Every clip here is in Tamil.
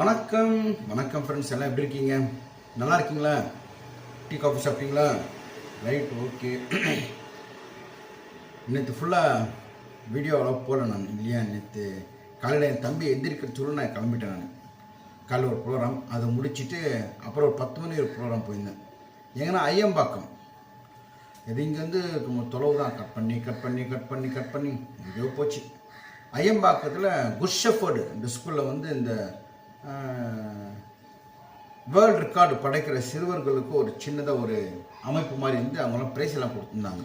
வணக்கம். வணக்கம் ஃப்ரெண்ட்ஸ் எல்லாம் எப்படி இருக்கீங்க? நல்லா இருக்கீங்களா? டீ காஃபி சாப்பிட்டீங்களா? ரைட் ஓகே நேற்று ஃபுல்லாக வீடியோவில் போகல நான். இல்லையா நேற்று காலையில் என் தம்பி எந்திரிக்கிற சொல்ல நான் கிளம்பிட்டேன் நான். காலையில் ஒரு ப்ரோக்ராம் அதை முடிச்சுட்டு அப்புறம் ஒரு பத்து மணி ஒரு ப்ரோக்ராம் போயிருந்தேன். எங்கன்னா ஐயம்பாக்கம். இது இங்கேருந்து தொலைவு தான். கட் பண்ணி கட் பண்ணி கட் பண்ணி கட் பண்ணி எங்கேயோ போச்சு. ஐயம்பாக்கத்தில் குட் இந்த ஸ்கூலில் வந்து இந்த வேர்ல்ட் ரெக்கார்டு படைக்கிற சிறுவர்களுக்கு ஒரு சின்னதாக ஒரு அமைப்பு மாதிரி இருந்து அவங்களாம் ப்ரைஸ் எல்லாம் கொடுத்துருந்தாங்க.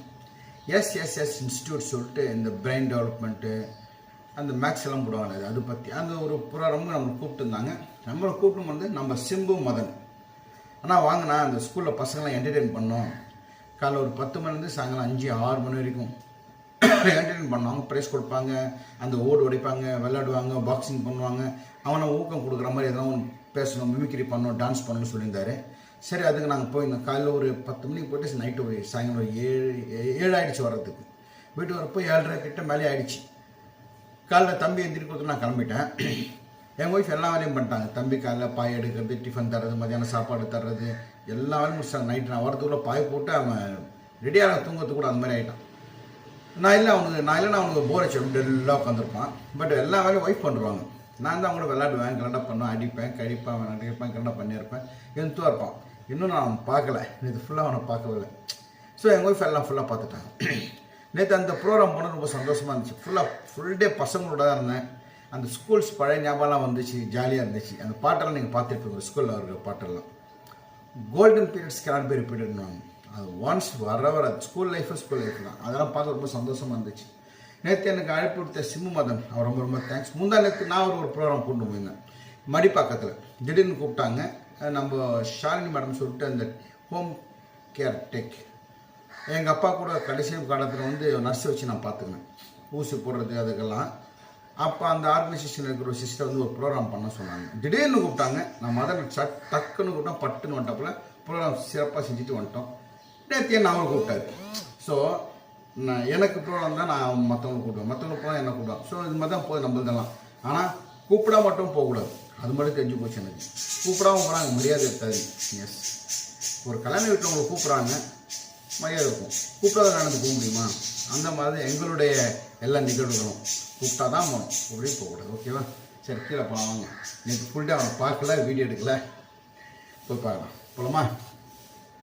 எஸ் இன்ஸ்டியூட் சொல்லிட்டு இந்த பிரெயின் டெவலப்மெண்ட்டு அந்த மேக்ஸ் எல்லாம் போடுவாங்க அது பற்றி அந்த ஒரு ப்ரோக்ராமும் நம்மளை கூப்பிட்டுருந்தாங்க. நம்மளை கூப்பிட்டு வந்து நம்ம சிம்பு மதன். ஆனால் வாங்கினா அந்த ஸ்கூலில் பசங்களாம் என்டர்டெயின் பண்ணோம். காலைல ஒரு பத்து மணிலேருந்து சாயங்காலம் அஞ்சு ஆறு மணி வரைக்கும். என்டர்டெயின் பண்ணுவாங்க ப்ரைஸ் கொடுப்பாங்க அந்த ஓடு உடைப்பாங்க விளையாடுவாங்க பாக்ஸிங் பண்ணுவாங்க. அவனை ஊக்கம் கொடுக்குற மாதிரி எதாவது ஒன்று பேசணும் மிமிக்ரி பண்ணணும் டான்ஸ் பண்ணணும்னு சொல்லியிருந்தாரு. சரி அதுக்கு நாங்கள் போயிருந்தோம் காலையில் ஒரு பத்து மணிக்கு போயிட்டு நைட்டு ஒரு சாயங்காலம் ஒரு ஏழு ஏழு ஆயிடுச்சு வர்றதுக்கு. வீட்டு வரப்போ ஏழரை கிட்ட மேலே ஆயிடுச்சு. காலைல தம்பி எந்திரி கொடுத்து நான் கிளம்பிட்டேன். என் ஒய்ஃப் எல்லா வேலையும் பண்ணிட்டாங்க. தம்பி காலைல பாய் எடுக்கிறது டிஃபன் தர்றது மதியானம் சாப்பாடு தர்றது எல்லா வேலையும் முடிச்சாங்க. நைட்டு நான் வரதுக்குள்ளே பாய் போட்டு அவன் ரெடியாக தூங்கிறதுக்கு கூட அந்த மாதிரி ஆகிட்டான் நான் இல்லை அவனுக்கு நான் இல்லைன்னா அவனுக்கு போர் அடிச்சு டெல்லாக உட்காந்துருப்பான் பட் எல்லா வேலையும் ஒய்ஃப் பண்ணுவாங்க. நான் தான் கூட விளையாடுவேன் கரெக்டாக பண்ணுவேன் அடிப்பேன் கழிப்பேன் நடிப்பேன் கரெக்டாக பண்ணியிருப்பேன். எந்தூவாக இருப்பான். இன்னும் நான் அவன் பார்க்கல. நேற்று ஃபுல்லாக அவனை பார்க்கவே இல்லை. ஸோ எங்கள் ஒய்ஃப் எல்லாம் ஃபுல்லாக பார்த்துட்டாங்க. நேற்று அந்த ப்ரோக்ராம் போனது ரொம்ப சந்தோஷமாக இருந்துச்சு. ஃபுல்லாக ஃபுல் டே பசங்களோட தான் இருந்தேன். அந்த ஸ்கூல்ஸ் பழைய ஞாபகம்லாம் வந்துச்சு ஜாலியாக இருந்துச்சு. அந்த பாட்டெல்லாம் நீங்கள் பார்த்துருப்பீங்க ஸ்கூலில் இருக்கிற பாட்டெல்லாம். கோல்டன் பீரியட்ஸ் கேனாட் பி ரிப்பீட்டட்னுவாங்க அது ஒன்ஸ் வர வர ஸ்கூல் லைஃபு ஸ்கூல் லைஃப் தான். அதெல்லாம் பார்க்க ரொம்ப சந்தோஷமாக இருந்துச்சு. நேற்று எனக்கு அழைப்பு கொடுத்த சிம்மு மதன் அவர் ரொம்ப ரொம்ப தேங்க்ஸ் முந்தா நேற்று நான் ஒரு ஒரு ப்ரோக்ராம் கொண்டு போயிருந்தேன். மடிப்பாக்கத்தில். திடீர்னு கூப்பிட்டாங்க. நம்ம ஷாலினி மேடம் சொல்லிட்டு அந்த ஹோம் கேர் டெக் எங்கள் அப்பா கூட கடைசி காலத்தில் வந்து நர்ஸை வச்சு நான் பார்த்துக்கினேன். ஊசி போடுறது அதுக்கெல்லாம். அப்போ அந்த ஆர்கனைசேஷனில் இருக்கிற ஒரு சிஸ்டர் வந்து ஒரு ப்ரோக்ராம் பண்ண சொன்னாங்க. திடீர்னு கூப்பிட்டாங்க. நான் மதன் சட் டக்குன்னு கூப்பிட்டோம் பட்டுன்னு வந்துட்டப்பல ப்ரோக்ராம் சிறப்பாக செஞ்சுட்டு வந்துட்டோம். நேற்று என்ன அவரை கூப்பிட்டாரு. ஸோ நான் எனக்கு ப்ராப்ளம் தான் நான் மற்றவங்க கூப்பிடுவேன். மற்றவங்க போனால் என்ன கூப்பிடுவேன்? ஸோ இது மாதிரி தான் போகுது நம்மளதெல்லாம் ஆனால் கூப்பிடா மட்டும் போகக்கூடாது. அது மட்டும் தெரிஞ்சு போச்சு எனக்கு. கூப்பிடாம போனால் மரியாதை இருக்காது. எஸ் ஒரு கல்யாண வீட்டில் உங்களை கூப்பிட்றாங்க மரியாதை இருக்கும். கூப்பிடாத நடந்து போக முடியுமா? அந்த மாதிரி எங்களுடைய எல்லா நிகழ்வுகளும். கூப்பிட்டா தான் போகணும். அப்படியே போகக்கூடாது. ஓகேவா சரி கீழே போகலாம் வாங்க. நேற்று ஃபுல் டே அவனை பார்க்கல வீடியோ எடுக்கல. போய் பார்க்கலாம். போகலாமா